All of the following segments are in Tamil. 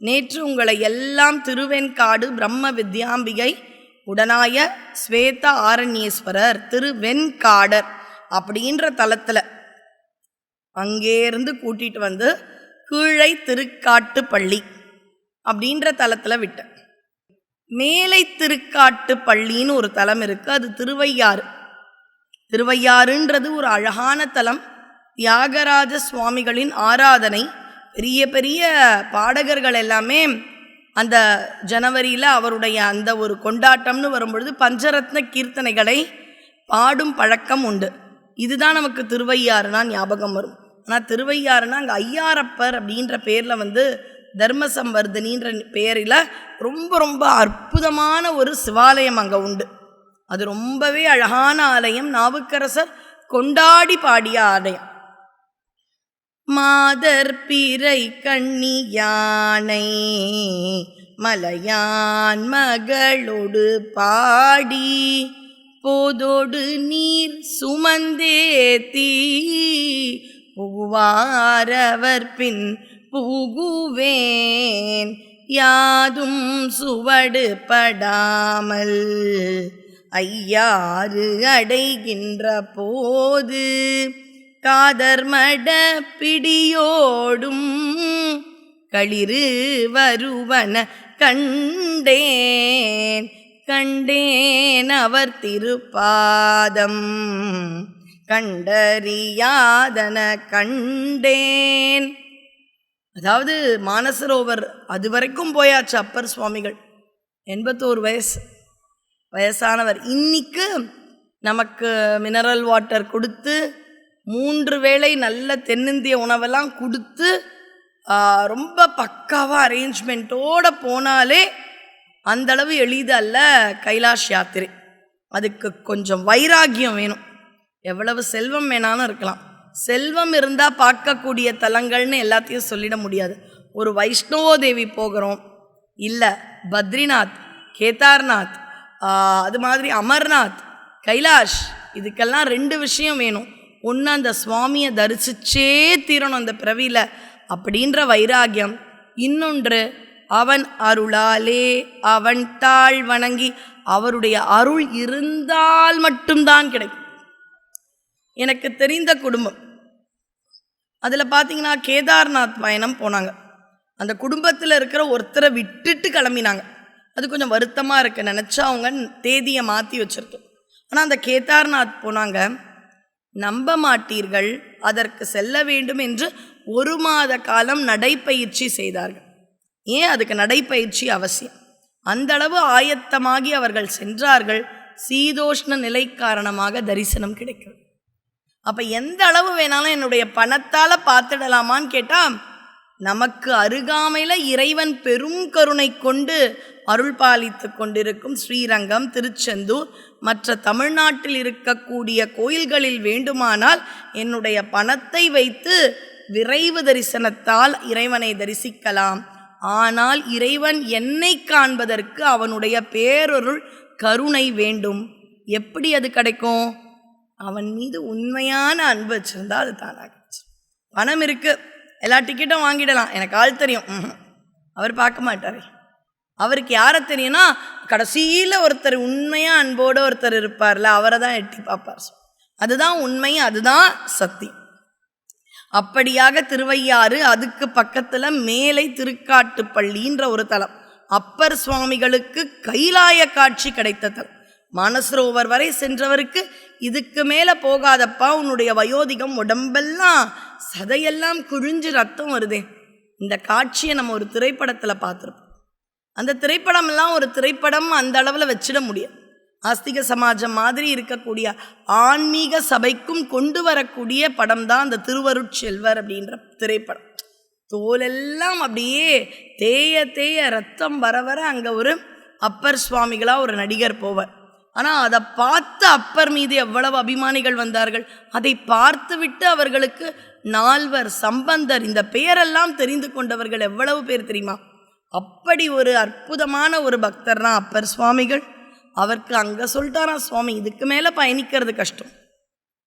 நேற்று உங்களை எல்லாம் திருவெண்காடு பிரம்ம வித்யாம்பிகை உடனாய ஸ்வேத ஆரண்யேஸ்வரர் திருவெண்காடர் அப்படின்ற தலத்தில் அங்கேருந்து கூட்டிட்டு வந்து கீழை திருக்காட்டு பள்ளி அப்படின்ற தலத்தில் விட்டேன். மேலை திருக்காட்டு பள்ளின்னு ஒரு தலம் இருக்குது அது திருவையாறு. திருவையாறுன்றது ஒரு அழகான தலம். தியாகராஜ சுவாமிகளின் ஆராதனை. பெரிய பெரிய பாடகர்கள் எல்லாமே அந்த ஜனவரியில் அவருடைய அந்த ஒரு கொண்டாட்டம்னு வரும்பொழுது பஞ்சரத்ன கீர்த்தனைகளை பாடும் பழக்கம் உண்டு. இதுதான் நமக்கு திருவையாறுனா ஞாபகம் வரும். ஆனால் திருவையாறுனா அங்கே ஐயாரப்பர் அப்படின்ற பேரில் வந்து தர்ம சம்பர்தனின்ற பேரில் ரொம்ப ரொம்ப அற்புதமான ஒரு சிவாலயம் அங்கே உண்டு. அது ரொம்பவே அழகான ஆலயம். நாவுக்கரசர் கொண்டாடி பாடிய ஆலயம். மாதர் பிறை கண்ணி யானை மலையான் மகளோடு பாடி போதோடு நீர் சுமந்தேத்தி புகுவாரவர் பின் புகுவேன் யாதும் சுவடு படாமல் ஐயாறு அடைகின்ற போது காதர்மட பிடியோடும் களிறு வருவன கண்டேன் கண்டேன் அவர் திருப்பாதம். கண்டறியாதன கண்டேன். அதாவது மானசரோவர் அது வரைக்கும் போயாச்சு அப்பர் சுவாமிகள். எண்பத்தோரு வயசு வயசானவர். இன்னைக்கு நமக்கு மினரல் வாட்டர் கொடுத்து மூன்று வேளை நல்ல தென்னிந்திய உணவெல்லாம் கொடுத்து ரொம்ப பக்காவாக அரேஞ்ச்மெண்ட்டோடு போனாலே அந்தளவு எளிதல்ல கைலாஷ் யாத்திரை. அதுக்கு கொஞ்சம் வைராகியம் வேணும். எவ்வளவு செல்வம் வேணாலும் இருக்கலாம். செல்வம் இருந்தால் பார்க்கக்கூடிய தலங்கள்னு எல்லாத்தையும் சொல்லிட முடியாது. ஒரு வைஷ்ணவோ தேவி போகிறோம். இல்லை பத்ரிநாத் கேதார்நாத் அது மாதிரி அமர்நாத் கைலாஷ் இதுக்கெல்லாம் ரெண்டு விஷயம் வேணும். ஒன்று அந்த சுவாமியை தரிசிச்சே தீரணும் அந்த பிறவியில் அப்படின்ற வைராகியம். இன்னொன்று அவன் அருளாலே அவன் தாழ் வணங்கி அவருடைய அருள் இருந்தால் மட்டும்தான் கிடைக்கும். எனக்கு தெரிந்த குடும்பம். அதில் பார்த்தீங்கன்னா கேதார்நாத் பயணம் போனாங்க. அந்த குடும்பத்தில் இருக்கிற ஒருத்தரை விட்டுட்டு கிளம்பினாங்க. அது கொஞ்சம் வருத்தமாக இருக்க. நினச்சா அவங்க தேதியை மாற்றி வச்சுருக்கோம் ஆனால் அந்த கேதார்நாத் போனாங்க. நம்ப மாட்டீர்கள் அதற்கு செல்ல வேண்டும் என்று ஒரு மாத காலம் நடைப்பயிற்சி செய்தார்கள். ஏன் அதுக்கு நடைப்பயிற்சி அவசியம்? அந்த அளவு ஆயத்தமாகி அவர்கள் சென்றார்கள் சீதோஷ்ண நிலை காரணமாக தரிசனம் கிடைக்கிறது. அப்போ எந்த அளவு வேணாலும் என்னுடைய பணத்தால் பார்த்துடலாமான்னு கேட்டால் நமக்கு அருகாமையில் இறைவன் பெரும் கருணை கொண்டு அருள் பாலித்து கொண்டிருக்கும் ஸ்ரீரங்கம் திருச்செந்தூர் மற்ற தமிழ்நாட்டில் இருக்கக்கூடிய கோயில்களில் வேண்டுமானால் என்னுடைய பணத்தை வைத்து விரைவு தரிசனத்தால் இறைவனை தரிசிக்கலாம். ஆனால் இறைவன் என்னை காண்பதற்கு அவனுடைய பேரொருள் கருணை வேண்டும். எப்படி அது கிடைக்கும்? அவன் மீது உண்மையான அன்பு வச்சிருந்தா அது தானாக பணம் இருக்குது எல்லா டிக்கெட்டும் வாங்கிடலாம். எனக்கு ஆள் தெரியும். அவர் பார்க்க மாட்டார். அவருக்கு யாரை தெரியும்னா கடைசியில் ஒருத்தர் உண்மையாக அன்போடு ஒருத்தர் இருப்பார்ல அவரை தான் எட்டி பார்ப்பார். அதுதான் உண்மை அதுதான் சத்தியம். அப்படியாக திருவையாறு அதுக்கு பக்கத்தில் மேலை திருக்காட்டுப்பள்ளின்ற ஒரு தலம். அப்பர் சுவாமிகளுக்கு கைலாய காட்சி கிடைத்த தலம். மனசுரோவர் வரை சென்றவருக்கு இதுக்கு மேலே போகாதப்பா உன்னுடைய வயோதிகம் உடம்பெல்லாம் சதையெல்லாம் குழிஞ்சு ரத்தம் வருதே. இந்த காட்சியை நம்ம ஒரு திரைப்படத்தில் பார்த்துருப்போம். அந்த திரைப்படமெல்லாம் ஒரு திரைப்படம் அந்த அளவில் வச்சிட முடியாது. ஆஸ்திக சமாஜம் மாதிரி இருக்கக்கூடிய ஆன்மீக சபைக்கும் கொண்டு வரக்கூடிய படம் தான் அந்த திருவருட்செல்வர் அப்படின்ற திரைப்படம். தோலெல்லாம் அப்படியே தேய தேய ரத்தம் வர வர அங்கே ஒரு அப்பர் சுவாமிகளாக ஒரு நடிகர் போவார். ஆனால் அதை பார்த்து அப்பர் மீது எவ்வளவு அபிமானிகள் வந்தார்கள் அதை பார்த்துவிட்டு அவர்களுக்கு நால்வர் சம்பந்தர் இந்த பெயரெல்லாம் தெரிந்து கொண்டவர்கள் எவ்வளவு பேர் தெரியுமா? அப்படி ஒரு அற்புதமான ஒரு பக்தர் தான் அப்பர் சுவாமிகள். அவருக்கு அங்கே சொல்லிட்டாரா சுவாமி இதுக்கு மேலே பயணிக்கிறது கஷ்டம்.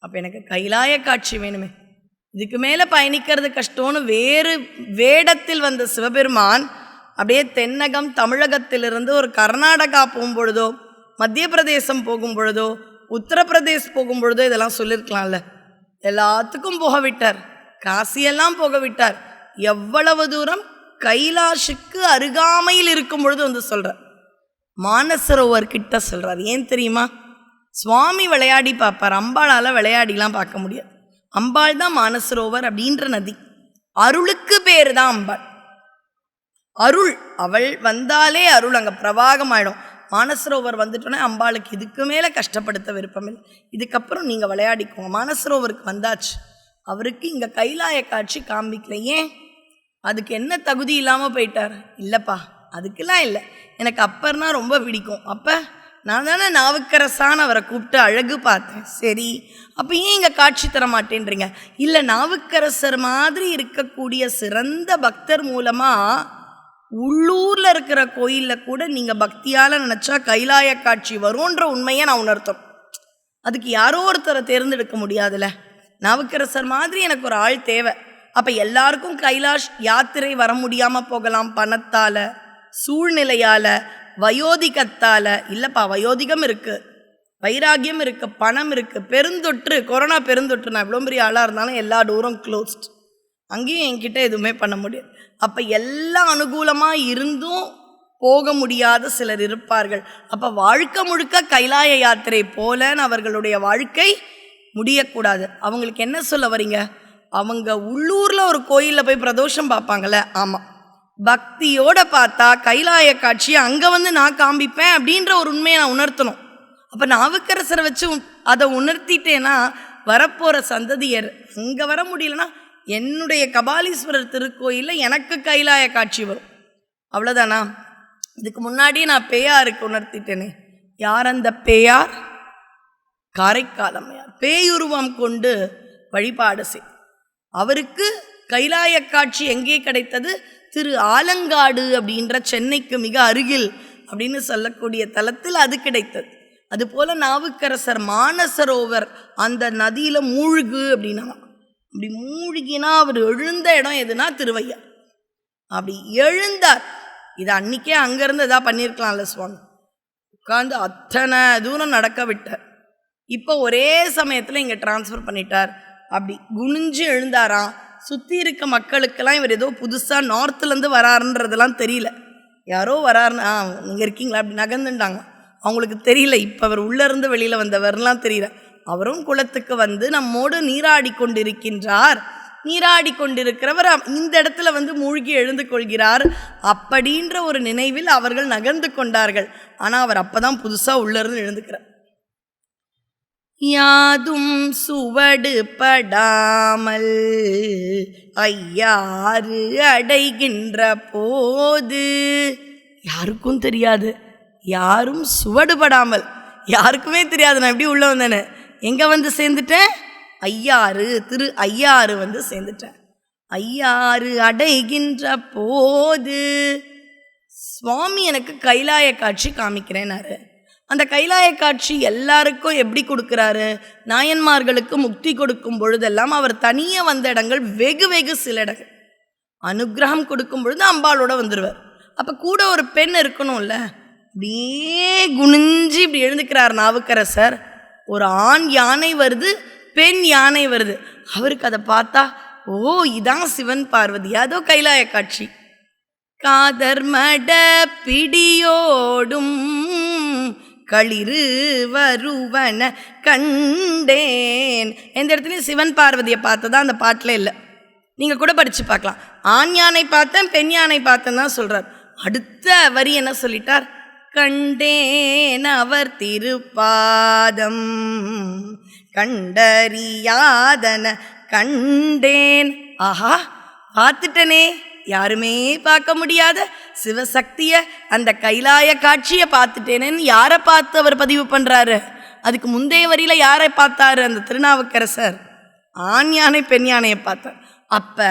அப்போ எனக்கு கைலாய காட்சி வேணுமே. இதுக்கு மேலே பயணிக்கிறது கஷ்டம்னு வேறு வேடத்தில் வந்த சிவபெருமான் அப்படியே தென்னகம் தமிழகத்திலிருந்து ஒரு கர்நாடகா போகும்பொழுதோ மத்திய பிரதேசம் போகும் பொழுதோ உத்தரப்பிரதேஷ் போகும் பொழுதோ இதெல்லாம் சொல்லியிருக்கலாம்ல எல்லாத்துக்கும் போக விட்டார். காசியெல்லாம் போக விட்டார். எவ்வளவு தூரம் கைலாஷுக்கு அருகாமையில் இருக்கும் பொழுது வந்து சொல்கிறார் மானசரோவர் கிட்ட சொல்கிறார் ஏன் தெரியுமா? சுவாமி விளையாடி பார்ப்பார். அம்பாளால் விளையாடிலாம் பார்க்க முடியாது. அம்பாள் தான் மானசரோவர் அப்படின்ற நதி. அருளுக்கு பேர் தான் அம்பாள். அருள் அவள் வந்தாலே அருள் அங்கே பிரவாகமாயிடும். மானசரோவர் வந்துட்டோன்னே அம்பாளுக்கு இதுக்கு மேலே கஷ்டப்படுத்த விருப்பமில்லை. இதுக்கப்புறம் நீங்கள் விளையாடிக்கோங்க. மானசரோவருக்கு வந்தாச்சு. அவருக்கு இங்கே கைலாய காட்சி காமிக்கல. ஏன்? அதுக்கு என்ன தகுதி இல்லாமல் போயிட்டார்? இல்லைப்பா அதுக்கெல்லாம் இல்லை. எனக்கு அப்பர்னா ரொம்ப பிடிக்கும். அப்போ நான் தானே நாவுக்கரசான அவரை கூப்பிட்டு அழகு பார்த்தேன். சரி அப்போ ஏன் இங்கே காட்சி தர மாட்டேன்றீங்க? இல்லை நாவுக்கரசர் மாதிரி இருக்கக்கூடிய சிறந்த பக்தர் மூலமாக உள்ளூரில் இருக்கிற கோயிலில் கூட நீங்கள் பக்தியால் நினச்சா கைலாய காட்சி வரும்ன்ற உண்மையை நான் உணர்த்தோம். அதுக்கு யாரோ ஒருத்தரை தேர்ந்தெடுக்க முடியாதுல்ல நவக்கரசர் மாதிரி எனக்கு ஒரு ஆள் தேவை. அப்போ எல்லாருக்கும் கைலாஷ் யாத்திரை வர முடியாமல் போகலாம் பணத்தால் சூழ்நிலையால் வயோதிகத்தால். இல்லைப்பா வயோதிகம் இருக்குது வைராகியம் இருக்குது பணம் இருக்குது பெருந்தொற்று கொரோனா பெருந்தொற்று நான் இவ்வளோ பெரிய ஆளாக இருந்தாலும் எல்லா டோரும் க்ளோஸ்ட் அங்கேயும் என்கிட்ட எதுவுமே பண்ண முடியாது. அப்போ எல்லாம் அனுகூலமாக இருந்தும் போக முடியாத சிலர் இருப்பார்கள். அப்போ வாழ்க்கை முழுக்க கைலாய யாத்திரை போலன்னு அவர்களுடைய வாழ்க்கை முடியக்கூடாது. அவங்களுக்கு என்ன சொல்ல வரீங்க? அவங்க உள்ளூரில் ஒரு கோயிலில் போய் பிரதோஷம் பார்ப்பாங்கள்ல ஆமாம் பக்தியோட பார்த்தா கைலாய காட்சியை அங்கே வந்து நான் காண்பிப்பேன் அப்படின்ற ஒரு உண்மையை நான் உணர்த்தணும். அப்போ நாவுக்கரசரை வச்சு அதை உணர்த்திட்டேன்னா வரப்போகிற சந்ததியர் அங்கே வர முடியலன்னா என்னுடைய கபாலீஸ்வரர் திருக்கோயிலில் எனக்கு கைலாய காட்சி வரும். அவ்வளோதானா இதுக்கு முன்னாடியே நான் பேயாருக்கு உணர்த்திட்டேனே. யார் அந்த பேயார்? காரைக்கால் அம்மையார். பேயுருவம் கொண்டு வழிபாடு செய். அவருக்கு கைலாய காட்சி எங்கே கிடைத்தது? திரு ஆலங்காடு அப்படின்ற சென்னைக்கு மிக அருகில் அப்படின்னு சொல்லக்கூடிய தலத்தில் அது கிடைத்தது. அதுபோல் நாவுக்கரசர் மானசரோவர் அந்த நதியில் மூழ்கு அப்படின்னா அப்படி மூழ்கினா அவர் எழுந்த இடம் எதுனா திருவையா. அப்படி எழுந்தார். இது அன்னைக்கே அங்கேருந்து எதாவது பண்ணியிருக்கலாம்ல சுவாமி. உட்காந்து அத்தனை தூரம் நடக்க விட்டார். இப்போ ஒரே சமயத்தில் இங்கே ட்ரான்ஸ்ஃபர் பண்ணிட்டார். அப்படி குனிஞ்சு எழுந்தாராம். சுற்றி இருக்க மக்களுக்கெல்லாம் இவர் ஏதோ புதுசாக நார்த்துலேருந்து வராருன்றதெல்லாம் தெரியல. யாரோ வராருன்னு ஆ நீங்கள் இருக்கீங்களா? அப்படி நகர்ந்துட்டாங்க அவங்களுக்கு தெரியல. இப்போ அவர் உள்ளேருந்து வெளியில் வந்தவர்லாம் தெரியல. அவரும் குளத்துக்கு வந்து நம்மோடு நீராடி கொண்டிருக்கின்றார் நீராடி கொண்டிருக்கிறவர் இந்த இடத்துல வந்து மூழ்கி எழுந்து கொள்கிறார். அப்படின்ற ஒரு நினைவில் அவர்கள் நகர்ந்து கொண்டார்கள். ஆனால் அவர் அப்போ தான் புதுசாக உள்ளிருந்து எழுந்துக்கிறார். யாதும் சுவடு படாமல் ஐயாறு அடைகின்ற போது யாருக்கும் தெரியாது. யாரும் சுவடுபடாமல் யாருக்குமே தெரியாது. நான் எப்படி உள்ள வந்தேன்னு எங்கே வந்து சேர்ந்துட்டேன்? ஐயாறு திரு ஐயாறு வந்து சேர்ந்துட்டேன். ஐயாறு அடைகின்ற போது சுவாமி எனக்கு கைலாய காட்சி காமிக்கிறேன்னாரு அந்த கைலாய காட்சி எல்லாருக்கும் எப்படி கொடுக்குறாரு? நாயன்மார்களுக்கு முக்தி கொடுக்கும் பொழுதெல்லாம் அவர் தனியாக வந்த இடங்கள் வெகு வெகு சில இடங்கள். அனுக்கிரகம் கொடுக்கும் பொழுது அம்பாளோட வந்துடுவார் அப்போ கூட ஒரு பெண் இருக்கணும்ல? அப்படியே குனிஞ்சு இப்படி எழுந்துக்கிறார் நாவுக்கரசர். ஒரு ஆண் யானை வருது பெண் யானை வருது. அவருக்கு அதை பார்த்தா ஓ இதான் சிவன் பார்வதி. அதோ கைலாய காட்சி காதர்மட பிடியோடும் களிறு வருவன கண்டேன். எந்த இடத்துலையும் சிவன் பார்வதியை பார்த்ததா அந்த பாட்டில் இல்லை. நீங்கள் கூட படித்து பார்க்கலாம். ஆண் யானை பார்த்தேன் பெண் யானை பார்த்தேன் தான் சொல்கிறார் அடுத்த வரி என்ன சொல்லிட்டார்? கண்டேன் அவர் திருப்பாதம். கண்டறியாதன கண்டேன். ஆஹா பார்த்துட்டனே. யாருமே பார்க்க முடியாத சிவசக்தியை அந்த கைலாய காட்சியை பார்த்துட்டேனேன்னு யாரை பார்த்து அவர் பதிவு பண்ணுறாரு அதுக்கு முந்தைய வரியில யாரை பார்த்தாரு அந்த திருநாவுக்கரசர்? ஆண் யானை பெண் யானையை பார்த்தார். அப்போ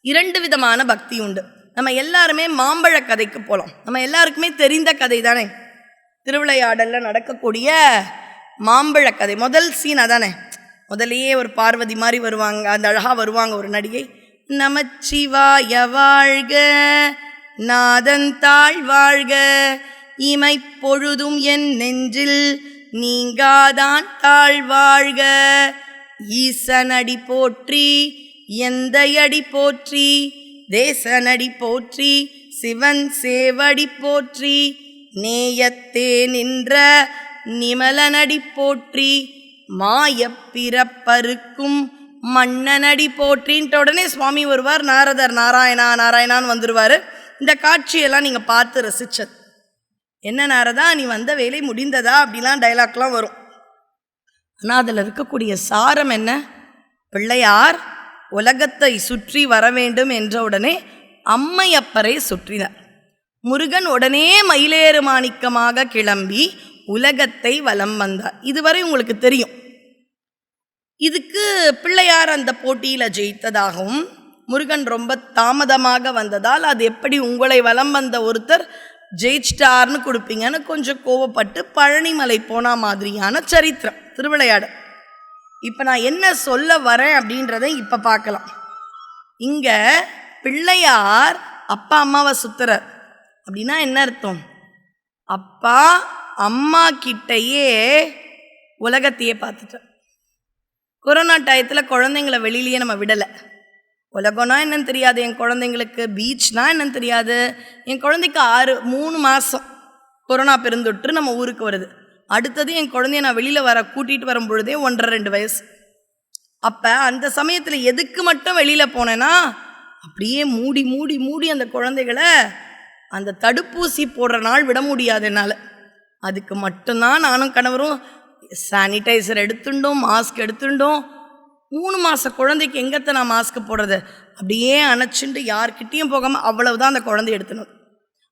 இரண்டு விதமான பக்தி உண்டு. நம்ம எல்லாருமே மாம்பழ கதைக்கு போகலாம் நம்ம எல்லாருக்குமே தெரிந்த கதை தானே திருவிளையாடலில் நடக்கக்கூடிய மாம்பழ கதை. முதல் சீன் அதானே. முதலையே ஒரு பார்வதி மாதிரி வருவாங்க அந்த அழகாக வருவாங்க ஒரு நடிகை. நமச்சிவாய வாழ்க நாதன் தாழ் வாழ்க இமை பொழுதும் என் நெஞ்சில் நீங்காதான் தாழ் வாழ்க. ஈசனடி போற்றி எந்த அடி போற்றி தேசனடி போற்றி சிவன் சேவடி போற்றி நேயத்தே நின்ற நிமலனடி போற்றி மாயப்பிறப்பருக்கும் மன்னனடி போற்றின்ட்டு உடனே சுவாமி வருவார். நாரதர் நாராயணா நாராயணான்னு வந்துருவார். இந்த காட்சியெல்லாம் நீங்கள் பார்த்து ரசிச்சது. என்ன நாரதா நீ வந்த வேலை முடிந்ததா? அப்படிலாம் டைலாக்லாம் வரும். ஆனால் அதில் இருக்கக்கூடிய சாரம் என்ன? பிள்ளையார் உலகத்தை சுற்றி வர வேண்டும் என்ற உடனே அம்மையப்பரை சுற்றினார். முருகன் உடனே மயிலேறு மாணிக்கமாக கிளம்பி உலகத்தை வலம் வந்தார். இதுவரை உங்களுக்கு தெரியும். இதுக்கு பிள்ளையார் அந்த போட்டியில் ஜெயித்ததாகவும் முருகன் ரொம்ப தாமதமாக வந்ததால் அது எப்படி உங்களை வலம் வந்த ஒருத்தர் ஜெயிச்சிட்டார்னு கொடுப்பீங்கன்னு கொஞ்சம் கோவப்பட்டு பழனிமலை போன மாதிரியான சரித்திரம் திருவிளையாடு இப்போ நான் என்ன சொல்ல வரேன் அப்படின்றத இப்போ பார்க்கலாம். இங்கே பிள்ளையார் அப்பா அம்மாவை சுத்துறார். அப்படின்னா என்ன அர்த்தம்? அப்பா அம்மா கிட்டையே உலகத்தையே பார்த்துட்டார். கொரோனா டயத்தில் குழந்தைங்கள வெளியிலேயே நம்ம விடலை. உலகம்னா என்னன்னு தெரியாது. என் குழந்தைங்களுக்கு பீச்னா என்னன்னு தெரியாது. என் குழந்தைக்கு ஆறு மூணு மாதம் கொரோனா பெருந்தொற்று நம்ம ஊருக்கு வருது. அடுத்தது என் குழந்தைய நான் வெளியில் வர கூட்டிகிட்டு வரும்பொழுதே ஒன்றரை ரெண்டு வயசு. அப்போ அந்த சமயத்தில் எதுக்கு மட்டும் வெளியில் போனேன்னா அப்படியே மூடி மூடி மூடி அந்த குழந்தைகளை அந்த தடுப்பூசி போடுற நாள் விட முடியாது என்னால். அதுக்கு மட்டும்தான் நானும் கணவரும் சானிடைசர் எடுத்துட்டோம் மாஸ்க் எடுத்துட்டோம் மூணு மாத குழந்தைக்கு எங்கத்தை நான் மாஸ்க் போடுறது? அப்படியே அணைச்சிட்டு யார்கிட்டேயும் போகாமல் அவ்வளவுதான் அந்த குழந்தை எடுத்துணும்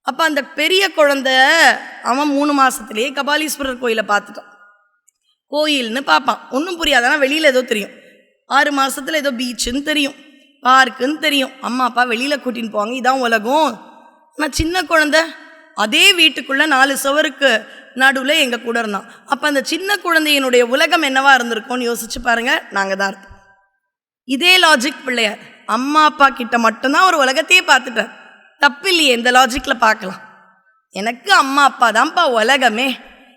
அப்போ அந்த பெரிய குழந்தை அவன் மூணு மாதத்துலேயே கபாலீஸ்வரர் கோயிலை பார்த்துட்டான். கோயில்னு பார்ப்பான். ஒன்றும் புரியாதானா வெளியில் ஏதோ தெரியும். ஆறு மாதத்தில் ஏதோ பீச்சுன்னு தெரியும். பார்க்குன்னு தெரியும். அம்மா அப்பா வெளியில் கூட்டின்னு போவாங்க. இதான் உலகம். ஆனால் சின்ன குழந்தை அதே வீட்டுக்குள்ளே நாலு சுவருக்கு நடுவில் எங்கள் கூட இருந்தான். அப்போ அந்த சின்ன குழந்தையினுடைய உலகம் என்னவா இருந்திருக்கோன்னு யோசிச்சு பாருங்கள் நாங்கள் தான் இருப்போம். இதே லாஜிக் பிள்ளையார் அம்மா அப்பா கிட்ட மட்டும்தான் ஒரு உலகத்தையே பார்த்துட்டார். தப்பில்லையே இந்த லாஜிக்கில் பார்க்கலாம். எனக்கு அம்மா அப்பா தான்ப்பா உலகமே.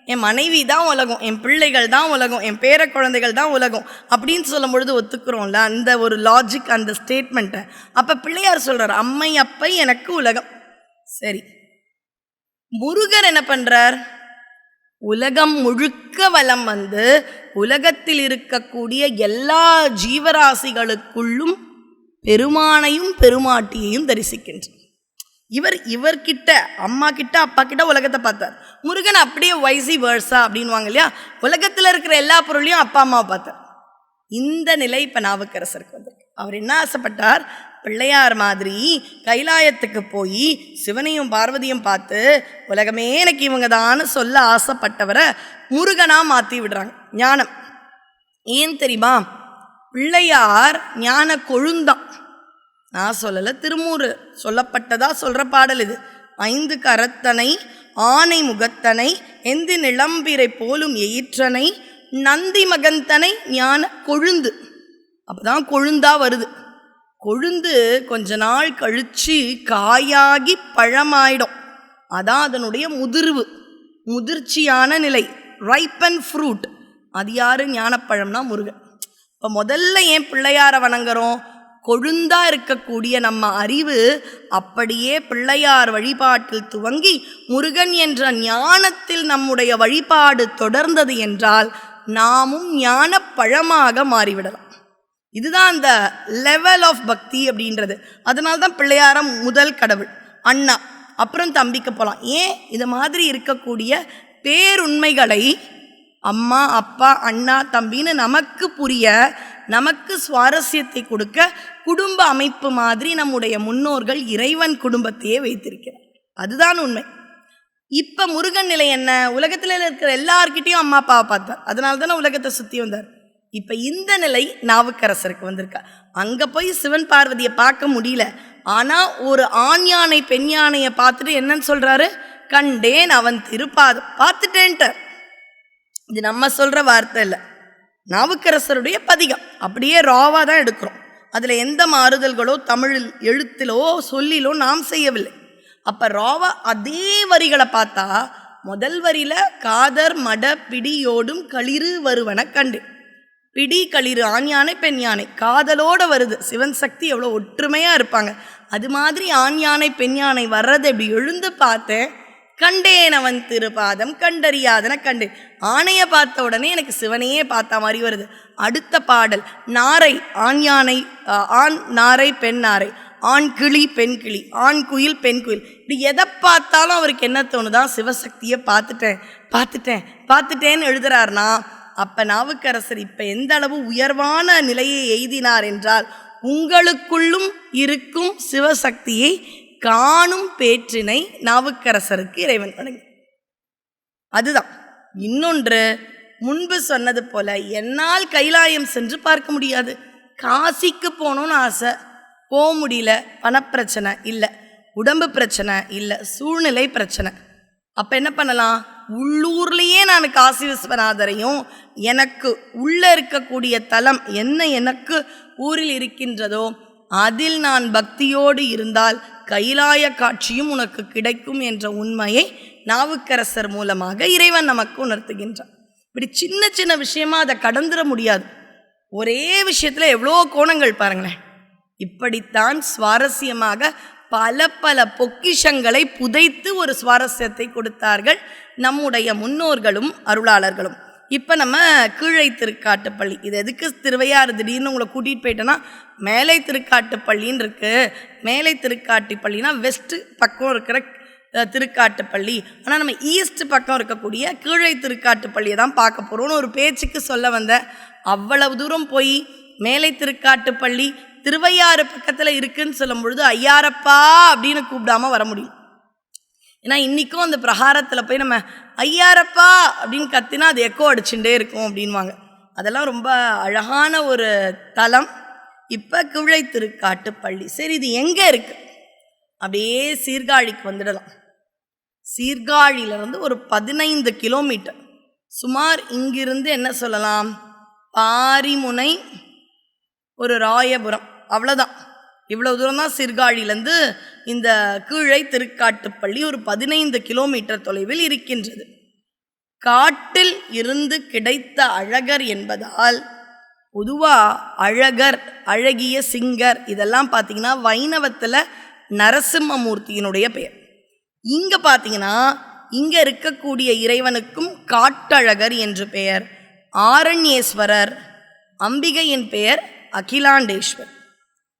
என் மனைவி தான் உலகம் என் பிள்ளைகள் தான் உலகம் என் பேர குழந்தைகள் தான் உலகம் அப்படின்னு சொல்லும் பொழுது ஒத்துக்கிறோம்ல அந்த ஒரு லாஜிக் அந்த ஸ்டேட்மெண்ட்டை அப்போ பிள்ளையார் சொல்கிறார் அம்மை அப்பை எனக்கு உலகம். சரி. முருகர் என்ன பண்ணுறார் உலகம் முழுக்க வலம் வந்து உலகத்தில் இருக்கக்கூடிய எல்லா ஜீவராசிகளுக்குள்ளும் பெருமானையும் பெருமாட்டியையும் தரிசிக்கின்றார். இவர் இவர்கிட்ட அம்மா கிட்ட அப்பா கிட்ட உலகத்தை பார்த்தார். முருகன் அப்படியே வைசி வேர்ஸா அப்படின்வாங்க இல்லையா? உலகத்தில் இருக்கிற எல்லா பொருளையும் அப்பா அம்மாவை பார்த்தார். இந்த நிலை இப்போ நாவுக்கரசருக்கு வந்திருக்கு. அவர் என்ன ஆசைப்பட்டார்? பிள்ளையார் மாதிரி கைலாயத்துக்கு போய் சிவனையும் பார்வதியும் பார்த்து உலகமே எனக்கு இவங்க தான் சொல்ல ஆசைப்பட்டவரை முருகனாக மாற்றி விடுறாங்க. ஞானம். ஏன் தெரியுமா? பிள்ளையார் ஞான கொழுந்தான் நான் சொல்லலை திருமூறு சொல்லப்பட்டதா சொல்கிற பாடல் இது. ஐந்து கரத்தனை ஆனை முகத்தனை எந்தி நிளம்பிரை போலும் எயிற்றனை நந்தி மகந்தனை ஞான கொழுந்து. அப்பதான் கொழுந்தா வருது. கொழுந்து கொஞ்ச நாள் கழிச்சு காயாகி பழமாயிடும். அதான் அதனுடைய முதிர்வு. முதிர்ச்சியான நிலை. ரைப் அண்ட் ஃப்ரூட் அது யாரு ஞானப்பழம்னா முருகன். இப்போ முதல்ல ஏன் பிள்ளையாரை வணங்குறோம்? கொழுந்தா இருக்கக்கூடிய நம்ம அறிவு அப்படியே பிள்ளையார் வழிபாட்டில் துவங்கி முருகன் என்ற ஞானத்தில் நம்முடைய வழிபாடு தொடர்ந்தது என்றால் நாமும் ஞான பழமாக மாறிவிடலாம். இதுதான் அந்த லெவல் ஆஃப் பக்தி அப்படின்றது. அதனால்தான் பிள்ளையாரம் முதல் கடவுள் அண்ணா அப்புறம் தம்பிக்கு போகலாம் ஏன்? இது மாதிரி இருக்கக்கூடிய பேருண்மைகளை அம்மா அப்பா அண்ணா தம்பின்னு நமக்கு புரிய நமக்கு சுவாரஸ்யத்தை கொடுக்க குடும்ப அமைப்பு மாதிரி நம்முடைய முன்னோர்கள் இறைவன் குடும்பத்தையே வைத்திருக்கிறார். அதுதான் உண்மை. இப்போ முருகன் நிலை என்ன? உலகத்தில் இருக்கிற எல்லார்கிட்டையும் அம்மா அப்பாவை பார்த்தார். அதனால தானே உலகத்தை சுற்றி வந்தார். இப்போ இந்த நிலை நாவுக்கரசருக்கு வந்திருக்கா. அங்கே போய் சிவன் பார்வதியை பார்க்க முடியல. ஆனால் ஒரு ஆண் யானை பெண் யானையை பார்த்துட்டு என்னன்னு சொல்கிறாரு கண்டேன் அவன் திருப்பாதம். பார்த்துட்டேன்ட்டார். இது நம்ம சொல்கிற வார்த்தை இல்லை. நாவுக்கரசருடைய பதிகம். அப்படியே ராவாக தான் எடுக்கிறோம். அதில் எந்த மாறுதல்களோ தமிழில் எழுத்திலோ சொல்லிலோ நாம் செய்யவில்லை. அப்போ ராவா அதே வரிகளை பார்த்தா முதல் வரியில் காதர் மட பிடியோடும் களிறு வருவன கண்டு. பிடி களிறு ஆண் யானை பெண் யானை காதலோட வருது. சிவன் சக்தி எவ்வளோ ஒற்றுமையாக இருப்பாங்க. அது மாதிரி ஆண் யானை பெண் யானை வர்றதை இப்படி எழுந்து பார்த்தேன் கண்டேன் அவன் திருப்பாதம் கண்டறியாதன கண்டேன் ஆணையை பார்த்த உடனே எனக்கு சிவனையே பார்த்த மாதிரி வருது. அடுத்த பாடல் நாரை ஆண் யானை ஆண் நாரை பெண் நாரை. ஆண் கிளி பெண் கிளி. ஆண் குயில் பெண் குயில். இப்படி எதை பார்த்தாலும் அவருக்கு என்ன தோணுதான் சிவசக்தியை பார்த்துட்டேன் பார்த்துட்டேன் பார்த்துட்டேன்னு எழுதுறாருனா அப்போ நாவுக்கரசர் இப்போ எந்த அளவு உயர்வான நிலையை எய்தினார் என்றால் உங்களுக்குள்ளும் இருக்கும் சிவசக்தியை காணும் பேற்றினை நாவுக்கரசருக்கு இறைவன் வழங்கி அதுதான். இன்னொன்று முன்பு சொன்னது போல என்னால் கைலாயம் சென்று பார்க்க முடியாது. காசிக்கு போகணும்னு ஆசை. போக முடியல. பணப்பிரச்சனை இல்லை. உடம்பு பிரச்சனை இல்லை. சூழ்நிலை பிரச்சனை. அப்போ என்ன பண்ணலாம்? உள்ளூர்லேயே நான் காசி விஸ்வநாதரையும் எனக்கு உள்ளே இருக்கக்கூடிய தலம் என்ன எனக்கு ஊரில் இருக்கின்றதோ அதில் நான் பக்தியோடு இருந்தால் கைலாய காட்சியும் உனக்கு கிடைக்கும் என்ற உண்மையை நாவுக்கரசர் மூலமாக இறைவன் நமக்கு உணர்த்துகின்றான். இப்படி சின்ன சின்ன விஷயமா அதை கடந்துட முடியாது. ஒரே விஷயத்தில் எவ்வளோ கோணங்கள் பாருங்களேன். இப்படித்தான் சுவாரஸ்யமாக பல பல பொக்கிஷங்களை புதைத்து ஒரு சுவாரஸ்யத்தை கொடுத்தார்கள் நம்முடைய முன்னோர்களும் அருளாளர்களும். இப்போ நம்ம கீழை திருக்காட்டுப்பள்ளி. இது எதுக்கு திருவையாறு திடீர்னு உங்களை கூட்டிகிட்டு போயிட்டேன்னா மேலை திருக்காட்டுப்பள்ளின்னு இருக்குது மேலை திருக்காட்டுப்பள்ளினா வெஸ்ட்டு பக்கம் இருக்கிற திருக்காட்டுப்பள்ளி. ஆனால் நம்ம ஈஸ்ட் பக்கம் இருக்கக்கூடிய கீழை திருக்காட்டுப்பள்ளியை தான் பார்க்க போகிறோம்னு ஒரு பேச்சுக்கு சொல்ல வந்தேன் அவ்வளவு தூரம் போய் மேலை திருக்காட்டுப்பள்ளி திருவையாறு பக்கத்தில் இருக்குன்னு சொல்லும் பொழுது ஐயாரப்பா அப்படின்னு கூப்பிடாம வர முடியும். ஏன்னா இன்றைக்கும் அந்த பிரகாரத்தில் போய் நம்ம ஐயாரப்பா! அப்படின்னு கத்தினா அது எக்கோ அடிச்சுட்டே இருக்கும் அப்படின்வாங்க அதெல்லாம் ரொம்ப அழகான ஒரு தலம். இப்போ கிழை திருக்காட்டுப்பள்ளி சரி இது எங்கே இருக்குது அப்படியே சீர்காழிக்கு வந்துடலாம். சீர்காழியிலேருந்து ஒரு பதினைந்து கிலோமீட்டர். சுமார் இங்கிருந்து என்ன சொல்லலாம்? பாரிமுனை ஒரு ராயபுரம். அவ்வளோதான் இவ்வளோ தூரம் தான் சீர்காழியிலேருந்து இந்த கீழை திருக்காட்டுப்பள்ளி ஒரு பதினைந்து கிலோமீட்டர் தொலைவில் இருக்கின்றது. காட்டில் இருந்து கிடைத்த அழகர் என்பதால் பொதுவாக அழகர் அழகிய சிங்கர் இதெல்லாம் பார்த்தீங்கன்னா வைணவத்தில் நரசிம்மமூர்த்தியினுடைய பெயர். இங்கே பார்த்தீங்கன்னா இங்கே இருக்கக்கூடிய இறைவனுக்கும் காட்டழகர் என்று பெயர். ஆரண்யேஸ்வரர் அம்பிகையின் பெயர் அகிலாண்டேஸ்வர்.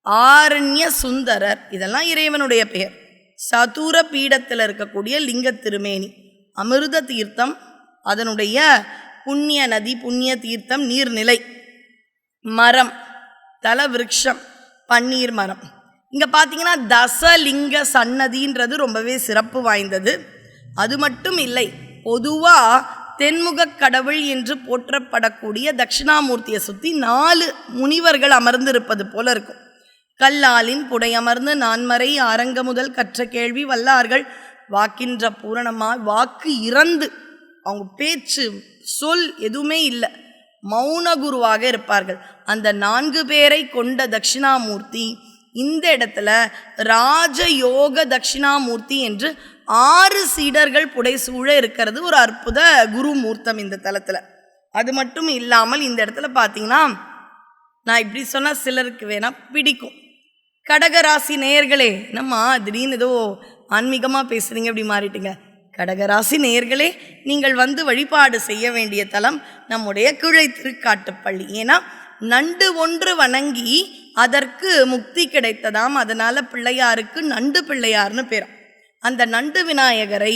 ஆரண்ய சுந்தரர் இதெல்லாம் இறைவனுடைய பெயர். சதுர பீடத்தில் இருக்கக்கூடிய லிங்க திருமேனி. அமிர்த தீர்த்தம் அதனுடைய புண்ணிய நதி புண்ணிய தீர்த்தம் நீர்நிலை. மரம் தல விருட்சம் பன்னீர் மரம். இங்கே பார்த்தீங்கன்னா தசலிங்க சன்னதின்றது ரொம்பவே சிறப்பு வாய்ந்தது. அது மட்டும் இல்லை பொதுவாக தென்முகக் கடவுள் என்று போற்றப்படக்கூடிய தட்சிணாமூர்த்தியை சுற்றி நாலு முனிவர்கள் அமர்ந்திருப்பது போல இருக்கும். கல்லாலின் புடையமர்ந்து நான்மறை அரங்க முதல் கற்ற கேள்வி வல்லார்கள். வாக்கின்ற பூரணமாக வாக்கு இறந்து அவங்க பேச்சு சொல் எதுவுமே இல்லை. மௌன குருவாக இருப்பார்கள். அந்த நான்கு பேரை கொண்ட தட்சிணாமூர்த்தி இந்த இடத்துல ராஜயோக தட்சிணாமூர்த்தி என்று ஆறு சீடர்கள் புடைசூழ இருக்கிறது ஒரு அற்புத குருமூர்த்தம் இந்த தலத்தில். அது மட்டும் இல்லாமல் இந்த இடத்துல பார்த்தீங்கன்னா நான் இப்படி சொன்னால் சிலருக்கு வேணால் பிடிக்கும். கடகராசி நேயர்களே நம்ம திடீர்னு ஏதோ ஆன்மீகமாக பேசுகிறீங்க அப்படி மாறிட்டீங்க. கடகராசி நேயர்களே நீங்கள் வந்து வழிபாடு செய்ய வேண்டிய தலம் நம்முடைய கிழை திருக்காட்டுப்பள்ளி ஏன்னா நண்டு ஒன்று வணங்கி அதற்கு முக்தி கிடைத்ததாம். அதனால் பிள்ளையாருக்கு நண்டு பிள்ளையார்னு பேர். அந்த நண்டு விநாயகரை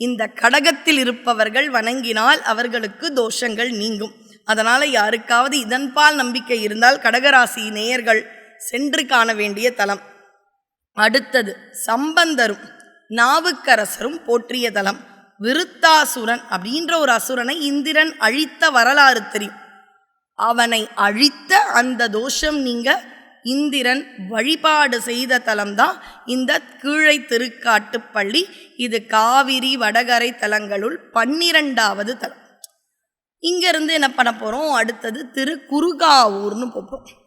இந்த கடகத்தில் இருப்பவர்கள் வணங்கினால் அவர்களுக்கு தோஷங்கள் நீங்கும். அதனால் யாருக்காவது இதன்பால் நம்பிக்கை இருந்தால் கடகராசி நேயர்கள் சென்று காண வேண்டிய தலம். அடுத்தது சம்பந்தரும் நாவுக்கரசரும் போற்றிய தலம். விருத்தாசுரன் அப்படின்ற ஒரு அசுரனை இந்திரன் அழித்த வரலாறு தெரியும். அவனை அழித்த அந்த தோஷம் நீங்க இந்திரன் வழிபாடு செய்த தலம்தான் இந்த கீழை திருக்காட்டுப்பள்ளி இது காவிரி வடகரை தலங்களுள் பன்னிரெண்டாவது தலம். இங்கேருந்து என்ன பண்ண போகிறோம் அடுத்தது திரு குறுகாவூர்னு போகிறோம்